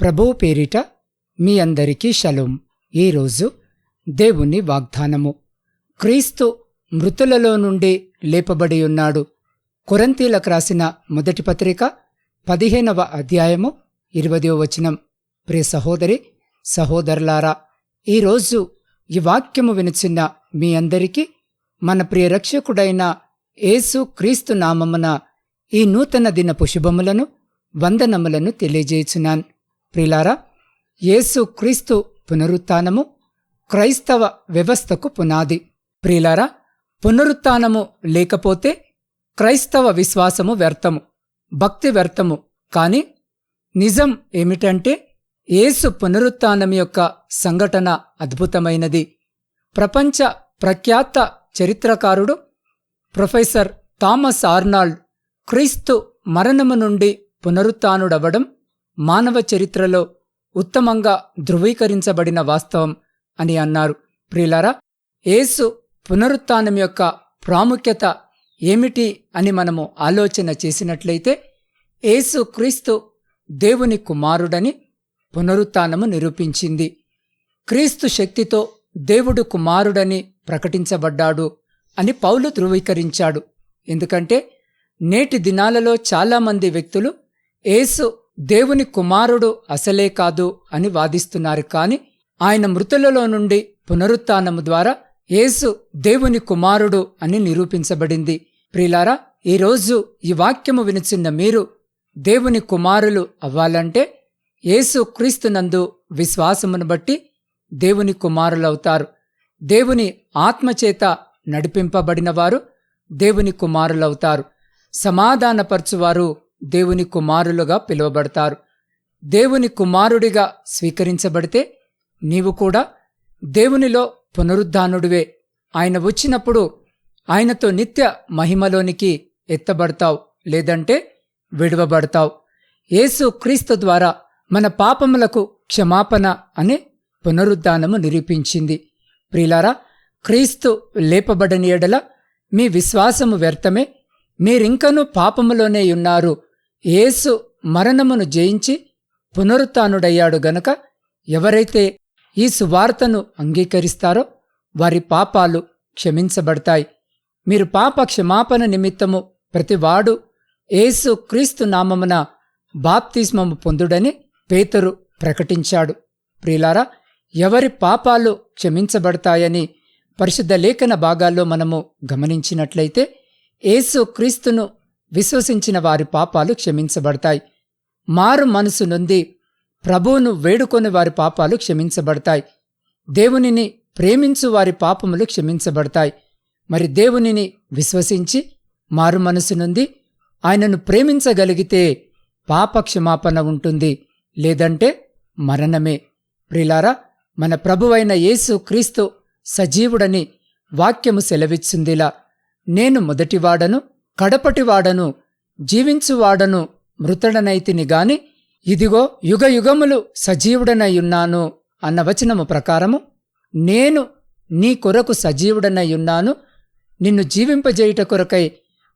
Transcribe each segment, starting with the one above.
ప్రభువు పేరిట మీ అందరికీ షలోం. ఈరోజు దేవుని వాగ్దానము. క్రీస్తు మృతులలో నుండి లేపబడి ఉన్నాడు. కొరంతీలకు రాసిన మొదటి పత్రిక పదిహేనవ అధ్యాయము ఇరవదో వచనం. ప్రియ సహోదరి సహోదరులారా ఈరోజు ఈ వాక్యము వినిచిన మీ అందరికీ మన ప్రియ రక్షకుడైన యేసు క్రీస్తు నామమున ఈ నూతన దినపు శుభములను వందనములను తెలియజేయుచున్నాను. ప్రిలారా యేసు క్రీస్తు పునరుత్నము క్రైస్తవ వ్యవస్థకు పునాది. ప్రిలారా పునరుత్నము లేకపోతే క్రైస్తవ విశ్వాసము వ్యర్థము భక్తి వ్యర్థము. కాని నిజం ఏమిటంటే యేసు పునరుత్నం యొక్క సంఘటన అద్భుతమైనది. ప్రపంచ ప్రఖ్యాత చరిత్రకారుడు ప్రొఫెసర్ థామస్ ఆర్నాల్డ్ క్రీస్తు మరణము నుండి పునరుత్డవడం మానవ చరిత్రలో ఉత్తమంగా ధృవీకరించబడిన వాస్తవం అని అన్నారు. ప్రియులారా యేసు పునరుత్నం యొక్క ప్రాముఖ్యత ఏమిటి అని మనము ఆలోచన చేసినట్లయితే యేసు క్రీస్తు దేవుని కుమారుడని పునరుత్నము నిరూపించింది. క్రీస్తు శక్తితో దేవుడు కుమారుడని ప్రకటించబడ్డాడు అని పౌలు ధృవీకరించాడు. ఎందుకంటే నేటి దినాలలో చాలామంది వ్యక్తులు యేసు దేవుని కుమారుడు అసలే కాదు అని వాదిస్తున్నారు కాని ఆయన మృతులలో నుండి పునరుత్నము ద్వారా యేసు దేవుని కుమారుడు అని నిరూపించబడింది. ప్రిలారా ఈరోజు ఈ వాక్యము వినిచిన్న మీరు దేవుని కుమారులు అవ్వాలంటే యేసు క్రీస్తునందు విశ్వాసమును బట్టి దేవుని కుమారులవుతారు దేవుని ఆత్మచేత నడిపింపబడినవారు దేవుని కుమారులవుతారు సమాధానపరచువారు దేవుని కుమారులుగా పిలువబడతారు. దేవుని కుమారుడిగా స్వీకరించబడితే నీవు కూడా దేవునిలో పునరుద్ధానుడివే. ఆయన వచ్చినప్పుడు ఆయనతో నిత్య మహిమలోనికి ఎత్తబడతావు లేదంటే విడవబడతావు. యేసు క్రీస్తు ద్వారా మన పాపములకు క్షమాపణ అనే పునరుద్ధానము నిరూపించింది. ప్రిలారా క్రీస్తు లేపబడని ఎడల మీ విశ్వాసము వ్యర్థమే. మీరింకనూ పాపములోనే ఉన్నారు. యేసు మరణమును జయించి పునరుత్డయ్యాడు గనక ఎవరైతే ఈ సువార్తను అంగీకరిస్తారో వారి పాపాలు క్షమించబడతాయి. మీరు పాప క్షమాపణ నిమిత్తము ప్రతివాడు ఏసు క్రీస్తు నామమున బాప్తిస్మము పొందుడని పేతురు ప్రకటించాడు. ప్రియులారా ఎవరి పాపాలు క్షమించబడతాయని పరిశుద్ధ లేఖన భాగాల్లో మనము గమనించినట్లయితే ఏసు క్రీస్తును విశ్వసించిన వారి పాపాలు క్షమించబడతాయి. మారు మనసు నొంది ప్రభువును వేడుకొని వారి పాపాలు క్షమించబడతాయి. దేవునిని ప్రేమించు వారి పాపములు క్షమించబడతాయి. మరి దేవునిని విశ్వసించి మారు మనసు నుండి ఆయనను ప్రేమించగలిగితే పాప క్షమాపణ ఉంటుంది. లేదంటే మరణమే. ప్రిలారా మన ప్రభువైన యేసు క్రీస్తు సజీవుడని వాక్యము సెలవిచ్చిందిలా. నేను మొదటివాడను కడపటివాడను జీవించువాడను మృతుడనైతిని గాని ఇదిగో యుగయుగములు సజీవుడనయ్యున్నాను అన్న వచనము ప్రకారము నేను నీ కొరకు సజీవుడనయ్యున్నాను నిన్ను జీవింపజేయుట కొరకై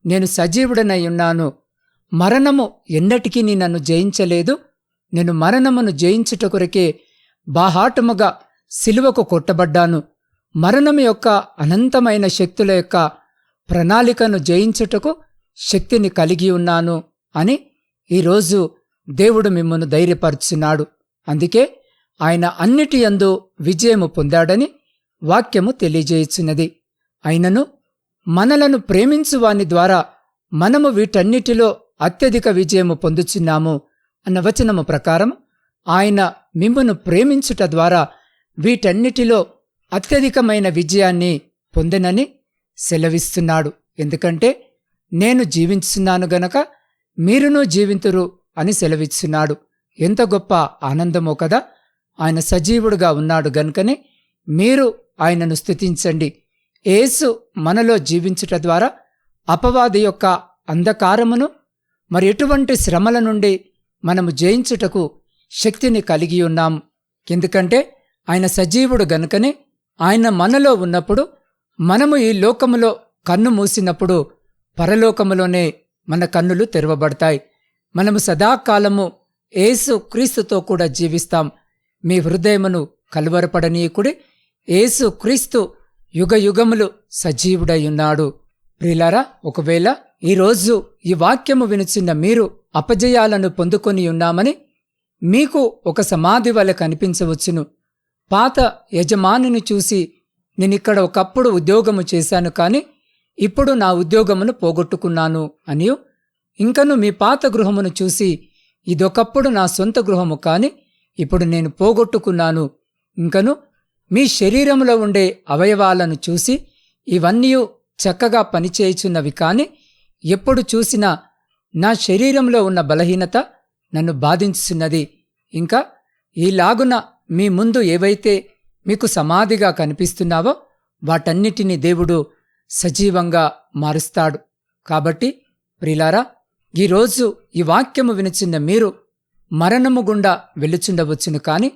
నేను సజీవుడనయ్యున్నాను మరణము ఎన్నటికీ నీ నన్ను జయించలేదు నేను మరణమును జయించుట కొరకే బాహాటముగా సిలువకు కొట్టబడ్డాను. మరణము యొక్క అనంతమైన శక్తుల యొక్క ప్రణాళికను జయించుటకు శక్తిని కలిగి ఉన్నాను అని ఈరోజు దేవుడు మిమ్మను ధైర్యపరుచున్నాడు. అందుకే ఆయన అన్నిటి యందు విజయము పొందాడని వాక్యము తెలియజేయుచున్నది. అయినను మనలను ప్రేమించువాని ద్వారా మనము వీటన్నిటిలో అత్యధిక విజయము పొందుచున్నాము అన్న వచనము ప్రకారం ఆయన మిమ్మను ప్రేమించుట ద్వారా వీటన్నిటిలో అత్యధికమైన విజయాన్ని పొందినని సెలవిస్తున్నాడు. ఎందుకంటే నేను జీవించున్నాను గనక మీరును జీవింతురు అని సెలవిస్తున్నాడు ఎంత గొప్ప ఆనందమో కదా! ఆయన సజీవుడుగా ఉన్నాడు గనుకనే మీరు ఆయనను స్థుతించండి యేసు మనలో జీవించుట ద్వారా అపవాది యొక్క అంధకారమును మరి ఎటువంటి శ్రమల నుండి మనము జయించుటకు శక్తిని కలిగి ఉన్నాం. ఎందుకంటే ఆయన సజీవుడు గనుకనే ఆయన మనలో ఉన్నప్పుడు మనము ఈ లోకములో కన్ను మూసినప్పుడు పరలోకములోనే మన కన్నులు తెరవబడతాయి. మనము సదాకాలము ఏసు క్రీస్తుతో కూడా జీవిస్తాం. మీ హృదయమును కలువరపడనీయకుడి ఏసు క్రీస్తు యుగ యుగములు సజీవుడై ఉన్నాడు ప్రిలారా ఒకవేళ ఈరోజు ఈ వాక్యము వినుచున్న మీరు అపజయాలను పొందుకొని ఉన్నామని మీకు ఒక సమాధి వలె కనిపించవచ్చును. పాత యజమానిని చూసి నేనిక్కడ ఒకప్పుడు ఉద్యోగము చేశాను కాని ఇప్పుడు నా ఉద్యోగమును పోగొట్టుకున్నాను అనియు. ఇంకను మీ పాత గృహమును చూసి ఇదొకప్పుడు నా సొంత గృహము కాని ఇప్పుడు నేను పోగొట్టుకున్నాను. ఇంకను మీ శరీరంలో ఉండే అవయవాలను చూసి ఇవన్నీ చక్కగా పనిచేయుచున్నవి కాని ఎప్పుడు చూసినా నా శరీరంలో ఉన్న బలహీనత నన్ను బాధించుచున్నది. ఇంకా ఈలాగున మీ ముందు ఏవైతే మీకు సమాధిగా కనిపిస్తున్నావో వాటన్నిటినీ దేవుడు సజీవంగా మారుస్తాడు. కాబట్టి ప్రిలారా ఈరోజు ఈ వాక్యము వినిచిన్న మీరు మరణము గుండా వెళ్ళుచుండవచ్చును కాని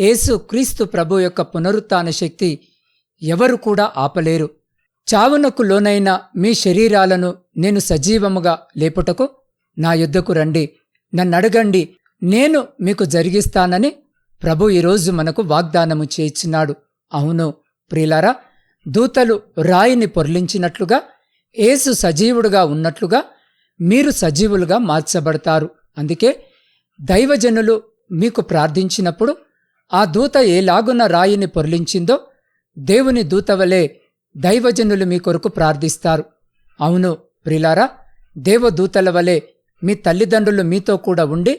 యేసు క్రీస్తు ప్రభు యొక్క పునరుత్న శక్తి ఎవరు కూడా ఆపలేరు. చావునకు లోనైన మీ శరీరాలను నేను సజీవముగా లేపుటకు నా యుద్ధకు రండి. నన్నడగండి నేను మీకు జరిగిస్తానని ప్రభు ఈరోజు మనకు వాగ్దానము చేయించున్నాడు. అవును ప్రియులారా దూతలు రాయిని పొర్లించినట్లుగా ఏసు సజీవుడుగా ఉన్నట్లుగా మీరు సజీవులుగా మార్చబడతారు. అందుకే దైవజనులు మీకు ప్రార్థించినప్పుడు ఆ దూత ఏలాగున రాయిని పొర్లించిందో దేవుని దూత వలె దైవజనులు మీ కొరకు ప్రార్థిస్తారు. అవును ప్రిలారా దేవదూతల వలె మీ తల్లిదండ్రులు మీతో కూడా ఉండి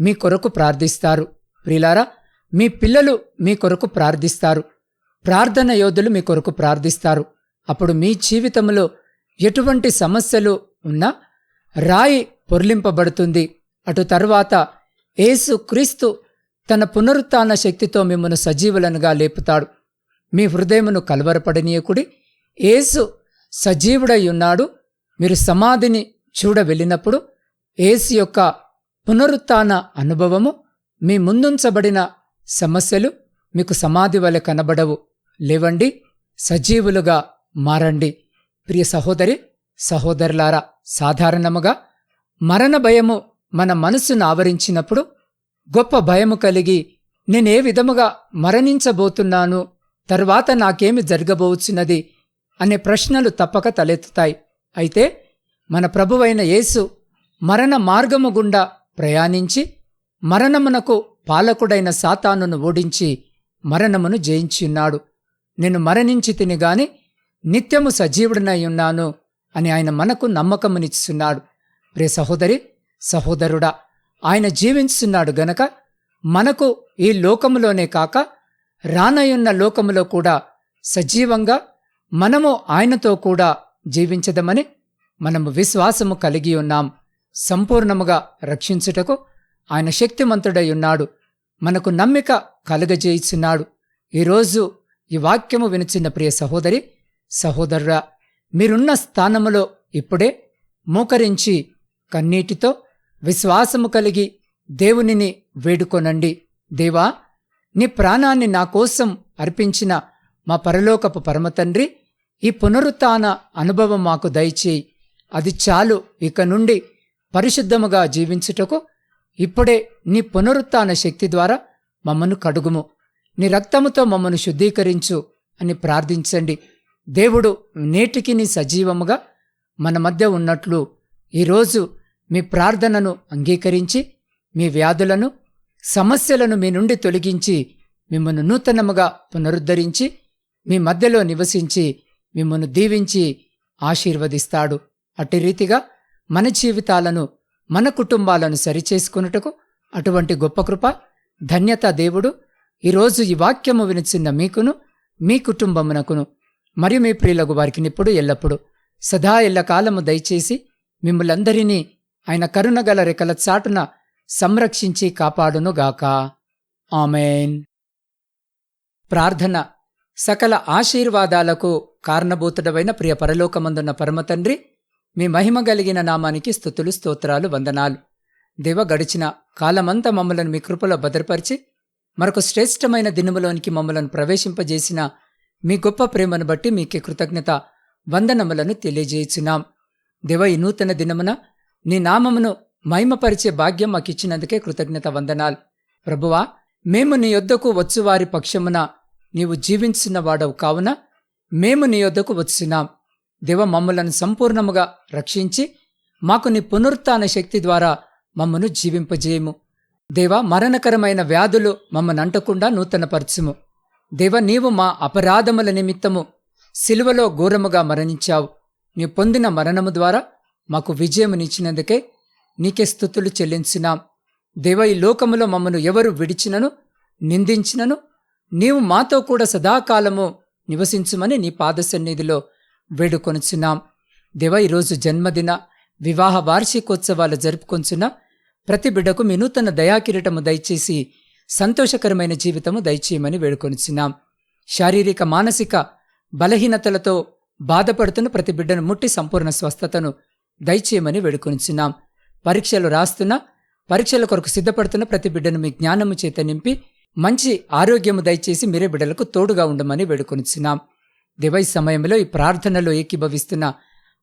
మీ కొరకు ప్రార్థిస్తారు. ప్రిలారా మీ పిల్లలు మీ కొరకు ప్రార్థిస్తారు. ప్రార్థన యోధులు మీ కొరకు ప్రార్థిస్తారు. అప్పుడు మీ జీవితంలో ఎటువంటి సమస్యలు ఉన్నా రాయి పొర్లింపబడుతుంది. అటు తరువాత ఏసు క్రీస్తు తన పునరుత్న శక్తితో మిమ్మను సజీవులనుగా లేపుతాడు. మీ హృదయమును కలవరపడనీయకుడి ఏసు సజీవుడై ఉన్నాడు. మీరు సమాధిని చూడ వెళ్ళినప్పుడు ఏసు యొక్క పునరుత్న అనుభవము మీ ముందుంచబడిన సమస్యలు మీకు సమాధి వలె కనబడవు. లేవండి సజీవులుగా మారండి. ప్రియ సహోదరి సహోదరులారా సాధారణముగా మరణ భయము మన మనస్సును ఆవరించినప్పుడు గొప్ప భయము కలిగి నేనే విధముగా మరణించబోతున్నాను తర్వాత నాకేమి జరగబోచున్నది అనే ప్రశ్నలు తప్పక తలెత్తుతాయి. అయితే మన ప్రభువైన యేసు మరణ మార్గము గుండా ప్రయాణించి మరణమునకు పాలకుడైన సాతానును ఓడించి మరణమును జయించియున్నాడు. నేను మరణించి తినిగాని నిత్యము సజీవుడినై ఉన్నాను అని ఆయన మనకు నమ్మకమునిస్తున్నాడు ప్రే సహోదరి సహోదరుడా ఆయన జీవించున్నాడు గనక మనకు ఈ లోకములోనే కాక రానయున్న లోకములో కూడా సజీవంగా మనము ఆయనతో కూడా జీవించదమని మనము విశ్వాసము కలిగి ఉన్నాం. సంపూర్ణముగా రక్షించుటకు ఆయన శక్తిమంతుడై ఉన్నాడు. మనకు నమ్మిక కలుగజేయిచున్నాడు ఈరోజు ఈ వాక్యము వినిచిన్న ప్రియ సహోదరి సహోదరురా మీరున్న స్థానములో ఇప్పుడే మోకరించి కన్నీటితో విశ్వాసము కలిగి దేవునిని వేడుకొనండి. దేవా నీ ప్రాణాన్ని నా కోసం అర్పించిన మా పరలోకపు పరమతండ్రి ఈ పునరుత్న అనుభవం మాకు దయచేయి. అది చాలు. ఇక నుండి పరిశుద్ధముగా జీవించుటకు ఇప్పుడే నీ పునరుత్న శక్తి ద్వారా మమ్మను కడుగుము. నీ రక్తముతో మమ్మను శుద్ధీకరించు అని ప్రార్థించండి. దేవుడు నేటికి నీ సజీవముగా మన మధ్య ఉన్నట్లు ఈరోజు మీ ప్రార్థనను అంగీకరించి మీ వ్యాధులను సమస్యలను మీ నుండి తొలగించి మిమ్మల్ని నూతనముగా పునరుద్ధరించి మీ మధ్యలో నివసించి మిమ్మల్ని దీవించి ఆశీర్వదిస్తాడు. అట్టి రీతిగా మన జీవితాలను మన కుటుంబాలను సరిచేసుకున్నటకు అటువంటి గొప్ప కృప ధన్యత దేవుడు ఈరోజు ఈ వాక్యము వినిచిన్న మీకును మీ కుటుంబమునకును మరియు మీ ప్రియులకు వారికి నిప్పుడు ఎల్లప్పుడు. సదా ఎల్లకాలము దయచేసి మిమ్మలందరినీ ఆయన కరుణగల రెక్కల చాటున సంరక్షించి కాపాడునుగాక. ఆమెన్. ప్రార్థన. సకల ఆశీర్వాదాలకు కారణభూతుడమైన ప్రియ పరలోకమందున్న పరమతండ్రి మీ మహిమ కలిగిన నామానికి స్థుతులు స్తోత్రాలు వందనాలు. దేవ గడిచిన కాలమంతా మమ్మలను మీ కృపలో భద్రపరిచి మరొక శ్రేష్టమైన దినములోనికి మమ్మలను ప్రవేశింపజేసిన మీ గొప్ప ప్రేమను బట్టి మీకే కృతజ్ఞత వందనములను తెలియజేయుచున్నాం. దేవ ఈ నూతన దినమున నీ నామమును మహిమపరిచే భాగ్యం మాకు ఇచ్చినందుకే కృతజ్ఞత వందనాలు. ప్రభువా మేము నీ యొద్దకు వచ్చువారి పక్షమున నీవు జీవించిన వాడవు కావున మేము నీ యొద్దకు వచ్చినాం దేవ మమ్మలను సంపూర్ణముగా రక్షించి మాకు నీ పునరుత్న శక్తి ద్వారా మమ్మను జీవింపజేయము. దేవ మరణకరమైన వ్యాధులు మమ్మను అంటకుండా నూతనపరచుము. దేవ నీవు మా అపరాధముల నిమిత్తము సిలువలో ఘోరముగా మరణించావు. నీ పొందిన మరణము ద్వారా మాకు విజయమునిచ్చినందుకే నీకే స్థుతులు చెల్లించినాం దేవ ఈ లోకములో మమ్మను ఎవరు విడిచినను నిందించినను నీవు మాతో కూడా సదాకాలము నివసించుమని నీ పాదసన్నిధిలో సన్నిధిలో వేడుకొనుచున్నాం. దేవ ఈరోజు జన్మదిన వివాహ వార్షికోత్సవాలు జరుపుకొంచున్న ప్రతి బిడ్డకు మీ నూతన దయాకిరీటము దయచేసి సంతోషకరమైన జీవితము దయచేయమని వేడుకొనిచున్నాం. శారీరక మానసిక బలహీనతలతో బాధపడుతున్న ప్రతి బిడ్డను ముట్టి సంపూర్ణ స్వస్థతను దయచేయమని వేడుకొనిచున్నాం. పరీక్షలు రాస్తున్న పరీక్షల కొరకు సిద్ధపడుతున్న ప్రతి బిడ్డను మీ జ్ఞానము చేత నింపి మంచి ఆరోగ్యము దయచేసి మీరే బిడ్డలకు తోడుగా ఉండమని వేడుకొనిచున్నాం. దివై సమయంలో ఈ ప్రార్థనలో ఏకీభవిస్తున్న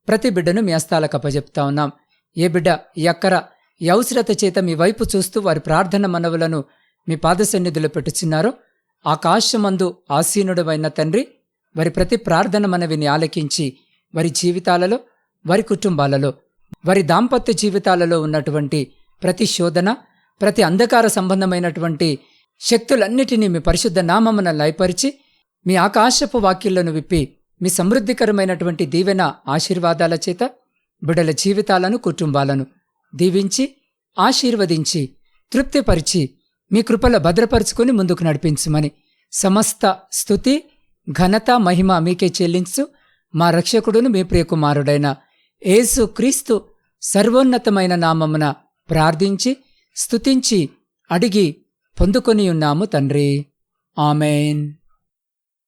ప్రతి బిడ్డను మీ హస్తాలకు అప్పజెప్తా ఉన్నాం. ఏ బిడ్డ ఈ అక్కర ఈ అవసరత చేత మీ వైపు చూస్తూ వారి ప్రార్థన మనవులను మీ పాద సన్నిధిలో పెట్టుచున్నారో ఆకాశమందు ఆసీనుడమైన తండ్రి వారి ప్రతి ప్రార్థన మనవిని ఆలకించి వారి జీవితాలలో వారి కుటుంబాలలో వారి దాంపత్య జీవితాలలో ఉన్నటువంటి ప్రతి శోధన ప్రతి అంధకార సంబంధమైనటువంటి శక్తులన్నిటినీ మీ పరిశుద్ధ నామమున లయపరిచి మీ ఆకాశపు వాక్యులను విప్పి మీ సమృద్ధికరమైనటువంటి దీవెన ఆశీర్వాదాల చేత బిడల జీవితాలను కుటుంబాలను దీవించి ఆశీర్వదించి తృప్తిపరిచి మీ కృపల భద్రపరుచుకొని ముందుకు నడిపించమని సమస్త స్థుతి ఘనత మహిమ మీకే చెల్లించు. మా రక్షకుడును మీ ప్రియకుమారుడైన ఏసు క్రీస్తు సర్వోన్నతమైన నామమున ప్రార్థించి స్తుతించి అడిగి పొందుకొని ఉన్నాము తండ్రి. ఆమెన్.